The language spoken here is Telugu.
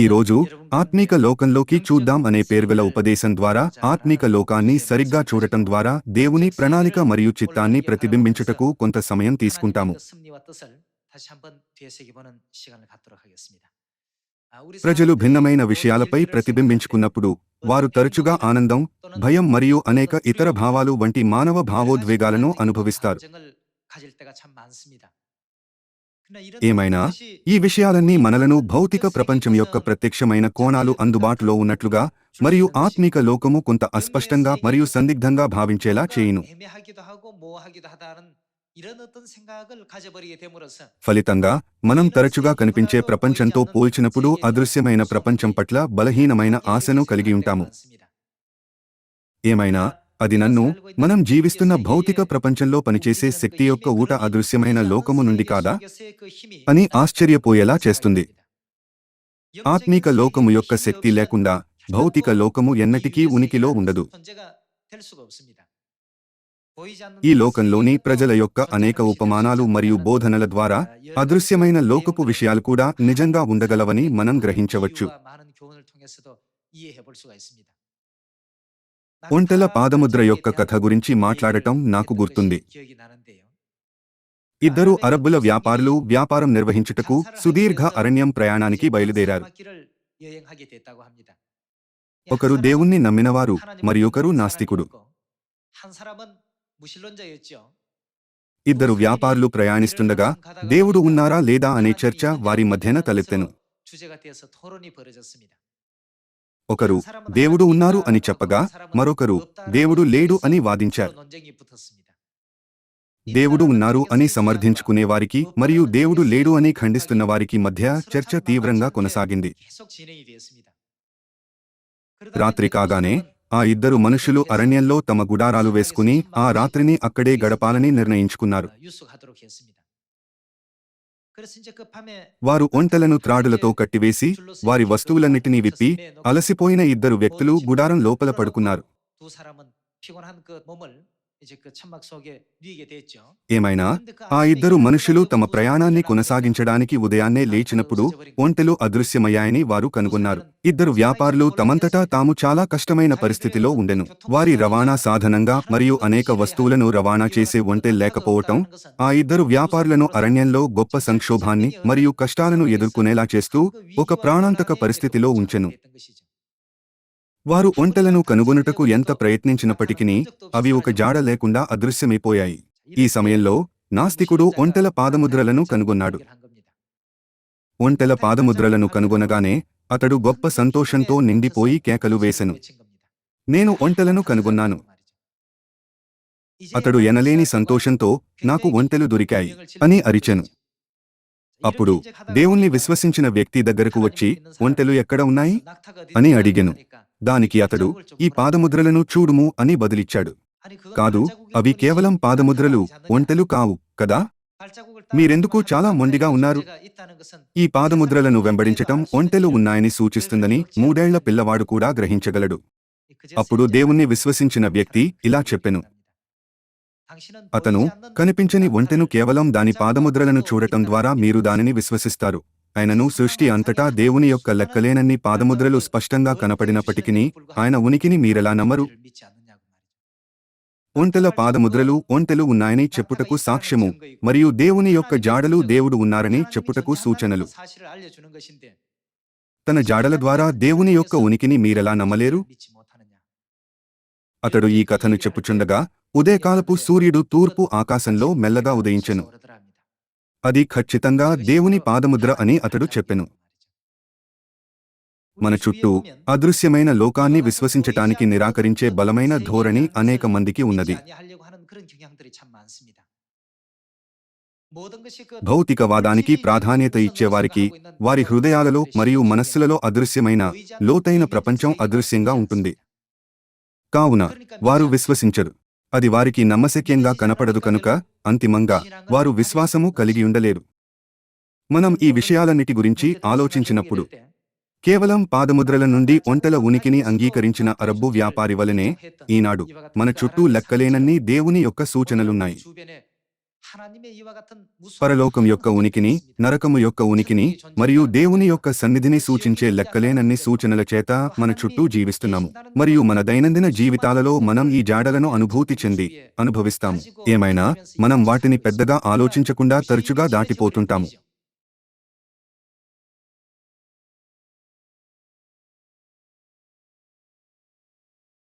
ఈరోజు ఆత్మీక లోకంలోకి చూద్దాం అనే పేర్వెల ఉపదేశం ద్వారా ఆత్మీక లోకాన్ని సరిగ్గా చూడటం ద్వారా దేవుని ప్రణాళిక మరియు చిత్తాన్ని ప్రతిబింబించుటకు కొంత సమయం తీసుకుంటాము. ప్రజలు భిన్నమైన విషయాలపై ప్రతిబింబించుకున్నప్పుడు వారు తరచుగా ఆనందం భయం మరియు అనేక ఇతర భావాలు వంటి మానవ భావోద్వేగాలను అనుభవిస్తారు. ఏమైనా? ఈ విషయాలన్నీ మనలను భౌతిక ప్రపంచం యొక్క ప్రత్యక్షమైన కోణాలు అందుబాటులో ఉన్నట్లుగా మరియు ఆత్మిక లోకము కొంత అస్పష్టంగా మరియు సందిగ్ధంగా భావించేలా చేయును. ఫలితంగా మనం తరచుగా కనిపించే ప్రపంచంతో పోల్చినప్పుడు అదృశ్యమైన ప్రపంచం పట్ల బలహీనమైన ఆశను కలిగి ఉంటాము. ఏమైనా? అది నన్ను మనం జీవిస్తున్న భౌతిక ప్రపంచంలో పనిచేసే శక్తి యొక్క ఊట అదృశ్యమైన లోకము నుండి కాదా? అని ఆశ్చర్యపోయేలా చేస్తుంది. ఆత్మీక లోకము యొక్క శక్తి లేకుండా భౌతిక లోకము ఎన్నటికీ ఉనికిలో ఉండదు. ఈ లోకంలోని ప్రజల యొక్క అనేక ఉపమానాలు మరియు బోధనల ద్వారా అదృశ్యమైన లోకపు విషయాలు కూడా నిజంగా ఉండగలవని మనం గ్రహించవచ్చు. ఒంటెల పాదముద్ర యొక్క కథ గురించి మాట్లాడటం నాకు గుర్తుంది. ఇద్దరు అరబ్బుల వ్యాపారులు వ్యాపారం నిర్వహించుటకు సుదీర్ఘ అరణ్యం ప్రయాణానికి బయలుదేరారు. ఒకరు దేవుణ్ణి నమ్మినవారు మరియొకరు నాస్తికుడు. ఇద్దరు వ్యాపారులు ప్రయాణిస్తుండగా దేవుడు ఉన్నారా లేదా అనే చర్చ వారి మధ్యన తలెత్తెను. ఒకరు దేవుడు ఉన్నారు అని చెప్పగా మరొకరు దేవుడు లేడు అని వాదించారు. దేవుడు ఉన్నారు అని సమర్థించుకునే వారికి మరియు దేవుడు లేడు అని ఖండిస్తున్న వారికి మధ్య చర్చ తీవ్రంగా కొనసాగింది. రాత్రి కాగానే ఆ ఇద్దరు మనుషులు అరణ్యంలో తమ గుడారాలు వేసుకుని ఆ రాత్రిని అక్కడే గడపాలని నిర్ణయించుకున్నారు. వారు ఒంటెలను త్రాడులతో కట్టివేసి వారి వస్తువులన్నిటినీ విప్పి అలసిపోయిన ఇద్దరు వ్యక్తులు గుడారం లోపల పడుకున్నారు. ఏమైనా ఆ ఇద్దరు మనుషులు తమ ప్రయాణాన్ని కొనసాగించడానికి ఉదయాన్నే లేచినప్పుడు ఒంటెలు అదృశ్యమయ్యాయని వారు కనుగొన్నారు ఇద్దరు వ్యాపారులు తమంతటా తాము చాలా కష్టమైన పరిస్థితిలో ఉండెను వారి రవాణా సాధనంగా మరియు అనేక వస్తువులను రవాణా చేసే ఒంటె లేకపోవటం ఆ ఇద్దరు వ్యాపారులను అరణ్యంలో గొప్ప సంక్షోభాన్ని మరియు కష్టాలను ఎదుర్కొనేలా చేస్తూ ఒక ప్రాణాంతక పరిస్థితిలో ఉంచెను వారు ఒంటెలను కనుగొనుటకు ఎంత ప్రయత్నించినప్పటికీ అవి ఒక జాడ లేకుండా అదృశ్యమైపోయాయి. ఈ సమయంలో నాస్తికుడు ఒంటెల పాదముద్రలను కనుగొన్నాడు. ఒంటెల పాదముద్రలను కనుగొనగానే అతడు గొప్ప సంతోషంతో నిండిపోయి కేకలు వేసెను. నేను ఒంటెలను కనుగొన్నాను. అతడు ఎనలేని సంతోషంతో నాకు ఒంటెలు దొరికాయి అని అరిచెను. అప్పుడు దేవుణ్ణి విశ్వసించిన వ్యక్తి దగ్గరకు వచ్చి ఒంటెలు ఎక్కడ ఉన్నాయి? అని అడిగెను. దానికి అతడు ఈ పాదముద్రలను చూడుము అని బదిలిచ్చాడు. కాదు అవి కేవలం పాదముద్రలు ఒంటెలు కావు కదా? మీరెందుకు చాలా మొండిగా ఉన్నారు? ఈ పాదముద్రలను వెంబడించటం ఒంటెలు ఉన్నాయని సూచిస్తుందని మూడేళ్ళ పిల్లవాడు కూడా గ్రహించగలడు. అప్పుడు దేవుణ్ణి విశ్వసించిన వ్యక్తి ఇలా చెప్పెను. అతను కనిపించని ఒంటెను కేవలం దాని పాదముద్రలను చూడటం ద్వారా మీరు దానిని విశ్వసిస్తారు. ఆయనను సృష్టి అంతటా దేవుని యొక్క లెక్కలేనన్ని పాదముద్రలు స్పష్టంగా కనపడినప్పటికీ ఆయన ఉనికిని మీరెలా నమ్మరు? ఒంటెల పాదముద్రలు ఒంటెలు ఉన్నాయని చెప్పుటకు సాక్ష్యము మరియు దేవుని యొక్క జాడలు దేవుడు ఉన్నారని చెప్పుటకు సూచనలు. తన జాడల ద్వారా దేవుని యొక్క ఉనికిని మీరెలా నమ్మలేరు? అతడు ఈ కథను చెప్పుచుండగా ఉదయకాలపు సూర్యుడు తూర్పు ఆకాశంలో మెల్లగా ఉదయించెను. అది ఖచ్చితంగా దేవుని పాదముద్ర అని అతడు చెప్పెను. మన చుట్టూ అదృశ్యమైన లోకాన్ని విశ్వసించటానికి నిరాకరించే బలమైన ధోరణి అనేక మందికి ఉన్నది. భౌతికవాదానికి ప్రాధాన్యత ఇచ్చేవారికి వారి హృదయాలలో మరియు మనస్సులలో అదృశ్యమైన లోతైన ప్రపంచం అదృశ్యంగా ఉంటుంది. కావున వారు విశ్వసించరు. అది వారికి నమ్మశక్యంగా కనపడదు కనుక అంతిమంగా వారు విశ్వాసము కలిగి ఉండలేరు. మనం ఈ విషయాలన్నిటి గురించి ఆలోచించినప్పుడు కేవలం పాదముద్రల నుండి ఒంటల ఉనికిని అంగీకరించిన అరబ్బు వ్యాపారి వలనే ఈనాడు మన చుట్టూ లెక్కలేనన్ని దేవుని యొక్క సూచనలున్నాయి. పరలోకం యొక్క ఉనికిని నరకము యొక్క ఉనికిని మరియు దేవుని యొక్క సన్నిధిని సూచించే లెక్కలేనన్ని సూచనల చేత మన చుట్టూ జీవిస్తున్నాము. మరియు మన దైనందిన జీవితాలలో మనం ఈ జాడలను అనుభూతి చెంది అనుభవిస్తాము. ఏమైనా మనం వాటిని పెద్దగా ఆలోచించకుండా తరచుగా దాటిపోతుంటాము.